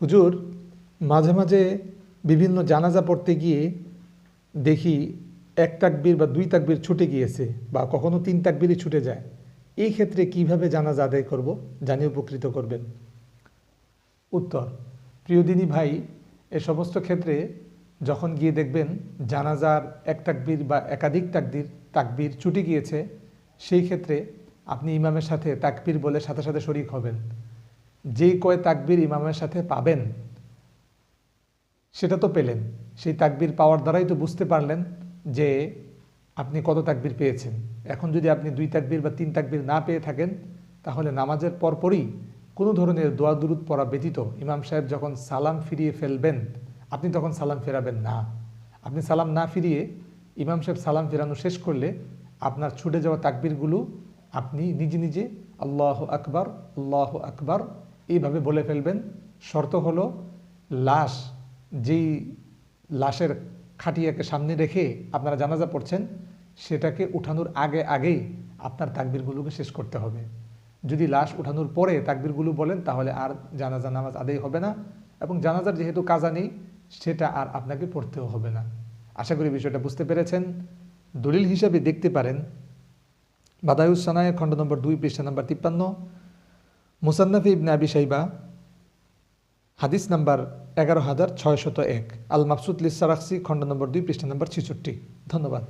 হুজুর, মাঝে মাঝে বিভিন্ন জানাজা পড়তে গিয়ে দেখি এক তাকবির বা দুই তাকবির ছুটে গিয়েছে বা কখনো তিন তাকবিরই ছুটে যায়। এই ক্ষেত্রে কীভাবে জানাজা আদায় করব জানিয়ে উপকৃত করবেন? উত্তর প্রিয়দিনী ভাই, এ সমস্ত ক্ষেত্রে যখন গিয়ে দেখবেন জানাজার এক তাকবির বা একাধিক তাকবির তাকবির ছুটে গিয়েছে, সেই ক্ষেত্রে আপনি ইমামের সাথে তাকবির বলে সাথে সাথে শরিক হবেন। যেই কয় তাকবির ইমামের সাথে পাবেন, সেটা তো পেলেন। সেই তাকবির পাওয়ার দ্বারাই তো বুঝতে পারলেন যে আপনি কত তাকবির পেয়েছেন। এখন যদি আপনি দুই তাকবির বা তিন তাকবির না পেয়ে থাকেন, তাহলে নামাজের পরপরই কোনো ধরনের দোয়া দুরুদ পড়া ব্যতীত ইমাম সাহেব যখন সালাম ফিরিয়ে ফেলবেন, আপনি তখন সালাম ফেরাবেন না। আপনি সালাম না ফিরিয়ে ইমাম সাহেব সালাম ফেরানো শেষ করলে আপনার ছুটে যাওয়া তাকবিরগুলো আপনি নিজে নিজে আল্লাহ আকবর, আল্লাহ আকবার এইভাবে বলে ফেলবেন। শর্ত হলো, লাশ যেই লাশের খাটিয়াকে সামনে রেখে আপনারা জানাজা পড়ছেন, সেটাকে উঠানোর আগে আগেই আপনার তাকবিরগুলোকে শেষ করতে হবে। যদি লাশ উঠানোর পরে তাকবিরগুলো বলেন, তাহলে আর জানাজা নামাজ আদায় হবে না এবং জানাজার যেহেতু কাজা নেই, সেটা আর আপনাকে পড়তেও হবে না। আশা করি বিষয়টা বুঝতে পেরেছেন। দলিল হিসাবে দেখতে পারেন বাদায়ুসানায় খণ্ড নম্বর দুই, পৃষ্ঠা নম্বর তিপ্পান্ন। মুসান্নফি ইবনে আবি সাইবা হাদিস নাম্বার এগারো হাজার ছয়শত এক আল মাকসুদ লিসারাক্সি খণ্ড নম্বর দুই, পৃষ্ঠা নম্বর ছেষট্টি। ধন্যবাদ।